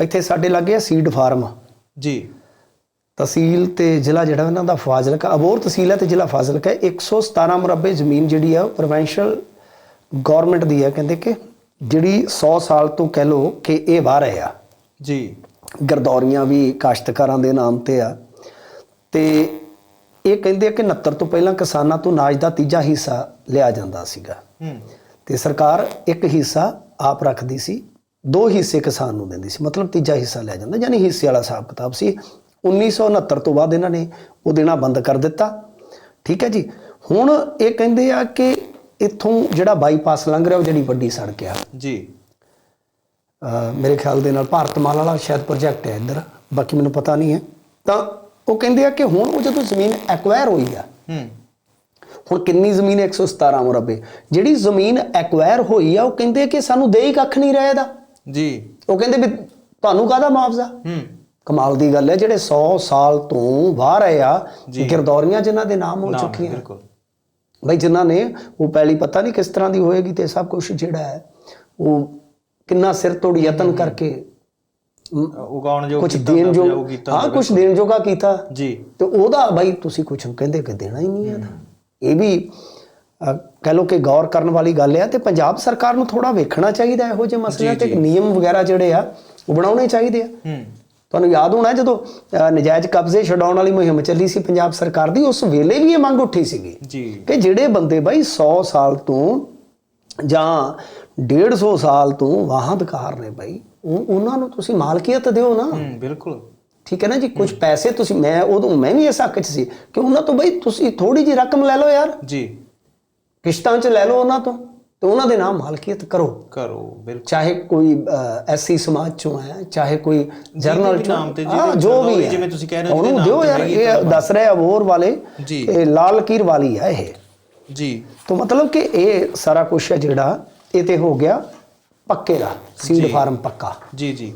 ਇੱਥੇ ਸਾਡੇ ਲੱਗੇ ਆ ਸੀਡ ਫਾਰਮ ਜੀ। ਤਹਿਸੀਲ ਤੇ ਜ਼ਿਲ੍ਹਾ ਜਿਹੜਾ ਇਹਨਾਂ ਦਾ ਫਾਜ਼ਿਲਕਾ ਅਬੋਰ ਤਹਿਸੀਲ ਹੈ ਤੇ ਜ਼ਿਲ੍ਹਾ ਫਾਜ਼ਿਲਕਾ ਹੈ। 117 ਮੁਰੱਬੇ ਜ਼ਮੀਨ ਜਿਹੜੀ ਆ ਪ੍ਰੋਵਿੰਸ਼ੀਅਲ ਗਵਰਨਮੈਂਟ ਦੀ ਹੈ ਕਹਿੰਦੇ ਕਿ ਜਿਹੜੀ 100 ਸਾਲ ਤੋਂ ਕਹਿ ਲੋ ਕਿ ਇਹ ਵਾਹ ਰਹੇ ਆ। ਜੀ। ਗਰਦੌਰੀਆਂ ਵੀ ਕਾਸ਼ਤਕਾਰਾਂ ਦੇ ਨਾਮ ਤੇ ਆ। ਤੇ ਇਹ ਕਹਿੰਦੇ ਆ ਕਿ 69 ਤੋਂ ਪਹਿਲਾਂ ਕਿਸਾਨਾਂ ਤੋਂ ਅਨਾਜ ਦਾ ਤੀਜਾ ਹਿੱਸਾ ਲਿਆ ਜਾਂਦਾ ਸੀਗਾ। ਹੂੰ। ਤੇ ਸਰਕਾਰ ਇੱਕ ਹਿੱਸਾ ਆਪ ਰੱਖਦੀ ਸੀ। ਦੋ ਹਿੱਸੇ ਕਿਸਾਨ ਨੂੰ ਦਿੰਦੀ ਸੀ ਮਤਲਬ ਤੀਜਾ ਹਿੱਸਾ ਲਿਆ ਜਾਂਦਾ ਯਾਨੀ ਹਿੱਸੇ ਵਾਲਾ ਹਿਸਾਬ ਕਿਤਾਬ ਸੀ। 1969 ਤੋਂ ਬਾਅਦ ਇਹਨਾਂ ਨੇ ਉਹ ਦੇਣਾ ਬੰਦ ਕਰ ਦਿੱਤਾ। ਠੀਕ ਹੈ ਜੀ? ਹੁਣ ਇਹ ਕਹਿੰਦੇ ਆ ਕਿ ਇੱਥੋਂ ਜਿਹੜਾ ਬਾਈਪਾਸ ਲੰਘ ਰਿਹਾ ਉਹ ਜਿਹੜੀ ਵੱਡੀ ਸੜਕ ਆ। ਜੀ। ਮੇਰੇ ਖਿਆਲ ਦੇ ਨਾਲ ਭਾਰਤਮਾਲ ਵਾਲਾ ਸ਼ਾਇਦ ਪ੍ਰੋਜੈਕਟ ਹੈ ਇੱਧਰ ਬਾਕੀ ਮੈਨੂੰ ਪਤਾ ਨਹੀਂ ਹੈ। ਤਾਂ ਉਹ ਕਹਿੰਦੇ ਆ ਕਿ ਹੁਣ ਉਹ ਜਦੋਂ ਜ਼ਮੀਨ ਐਕਵਾਇਰ ਹੋਈ ਆ ਹੂੰ। ਹੁਣ ਕਿੰਨੀ ਜ਼ਮੀਨ ਹੈ? 117 ਮੁਰੱਬੇ ਜਿਹੜੀ ਜ਼ਮੀਨ ਐਕਵਾਇਰ ਹੋਈ ਆ ਉਹ ਕਹਿੰਦੇ ਕਿ ਸਾਨੂੰ ਦੇ ਹੀ ਕੱਖ ਨਹੀਂ ਰਿਹਾ ਇਹਦਾ। ਜੀ। ਉਹ ਕਹਿੰਦੇ ਵੀ ਤੁਹਾਨੂੰ ਕਾਹਦਾ ਮੁਆਵਜ਼ਾ? ਹੂੰ। ਕਮਾਲ ਦੀ ਗੱਲ ਹੈ ਜਿਹੜੇ 100 ਸਾਲ ਤੋਂ ਬਾਹਰ ਰਹੇ ਆ। ਗਿਰਦੌਰੀਆਂ ਜਿਨ੍ਹਾਂ ਦੇ ਨਾਮ ਹੋ ਚੁੱਕੀਆਂ। ਬਿਲਕੁਲ। ਬਈ ਜਿਨ੍ਹਾਂ ਨੇ ਉਹ ਪਹਿਲੀ ਪਤਾ ਨਹੀਂ ਕਿਸ ਤਰ੍ਹਾਂ ਦੀ ਹੋਏਗੀ ਤੇ ਸਭ ਕੁਝ ਜਿਹੜਾ ਹੈ ਉਹ ਕਿੰਨਾ ਸਿਰ ਤੋੜ ਯਤਨ ਕਰਕੇ ਉਗਾਉਣ ਜੋ ਕੁਝ ਦੇਣ ਜੋ ਹਾਂ ਕੁਝ ਦੇਣ ਜੋਗਾ ਕੀਤਾ। ਜੀ। ਤੇ ਉਹਦਾ ਬਾਈ ਤੁਸੀਂ ਕੁਝ ਕਹਿੰਦੇ ਕਿ ਦੇਣਾ ਹੀ ਨਹੀਂ ਆਦਾ ਇਹ ਵੀ ਕਹਿ ਲੋ ਕਿ ਗੌਰ ਕਰਨ ਵਾਲੀ ਗੱਲ ਹੈ ਤੇ ਪੰਜਾਬ ਸਰਕਾਰ ਨੂੰ ਥੋੜਾ ਵੇਖਣਾ ਚਾਹੀਦਾ ਇਹੋ ਜਿਹੇ ਮਸਲਿਆਂ ਤੇ ਨਿਯਮ ਵਗੈਰਾ ਜਿਹੜੇ ਆ ਉਹ ਬਣਾਉਣੇ ਚਾਹੀਦੇ ਆ। ਹੂੰ। ਤੁਹਾਨੂੰ ਯਾਦ ਹੋਣਾ ਜਦੋਂ ਨਜਾਇਜ਼ ਕਬਜ਼ੇ ਛਡਾਉਣ ਵਾਲੀ ਮੁਹਿੰਮ ਚੱਲੀ ਸੀ ਪੰਜਾਬ ਸਰਕਾਰ ਦੀ ਉਸ ਵੇਲੇ ਵੀ ਇਹ ਮੰਗ ਉੱਠੀ ਸੀਗੀ ਜੀ। ਕਿ ਜਿਹੜੇ ਬੰਦੇ ਬਾਈ 100 ਸਾਲ ਤੋਂ ਜਾਂ 150 ਸਾਲ ਤੋਂ ਵਾਹਨਦਾਰ ਨੇ ਬਾਈ ਉਹ ਉਹਨਾਂ ਨੂੰ ਤੁਸੀਂ ਮਾਲਕੀਅਤ ਦਿਓ ਨਾ। ਹੂੰ ਬਿਲਕੁਲ। ਠੀਕ ਹੈ ਨਾ ਜੀ? ਕੁਝ ਪੈਸੇ ਤੁਸੀਂ ਮੈਂ ਉਦੋਂ ਮੈਂ ਵੀ ਇਸ ਹੱਕ 'ਚ ਸੀ ਕਿ ਉਹਨਾਂ ਤੋਂ ਬਈ ਤੁਸੀਂ ਥੋੜੀ ਜੀ ਰਕਮ ਲੈ ਲਓ ਯਾਰ। ਜੀ। ਕਿਸ਼ਤਾਂ 'ਚ ਲੈ ਲਓ ਉਹਨਾਂ ਤੋਂ ਤੇ ਉਹਨਾਂ ਦੇ ਨਾਮ ਮਾਲਕੀਅਤ ਕਰੋ। ਕਰੋ ਬਿਲਕੁਲ। ਚਾਹੇ ਕੋਈ ਐਸਸੀ ਸਮਾਜ ਚੋਂ ਹੈ ਚਾਹੇ ਕੋਈ ਜਰਨਲ ਚੋਂ। ਹਾਂ, ਜੋ ਵੀ ਹੈ। ਜਿਵੇਂ ਤੁਸੀਂ ਕਹਿ ਰਹੇ ਹੋ, ਉਹਨੂੰ ਦਿਓ ਯਾਰ ਇਹ ਦੱਸ ਰਿਹਾ ਅਬੋਰ ਵਾਲੇ ਜੀ। ਇਹ ਲਾਲ ਕੀਰ ਵਾਲੀ ਹੈ ਇਹ। ਜੀ। ਤਾਂ ਮਤਲਬ ਕਿ ਇਹ ਸਾਰਾ ਕੁਝ ਹੈ ਜਿਹੜਾ ਇਹ ਤੇ ਹੋ ਗਿਆ ਪੱਕੇ ਦਾ ਸੀਡ ਫਾਰਮ ਪੱਕਾ। ਜੀ ਜੀ।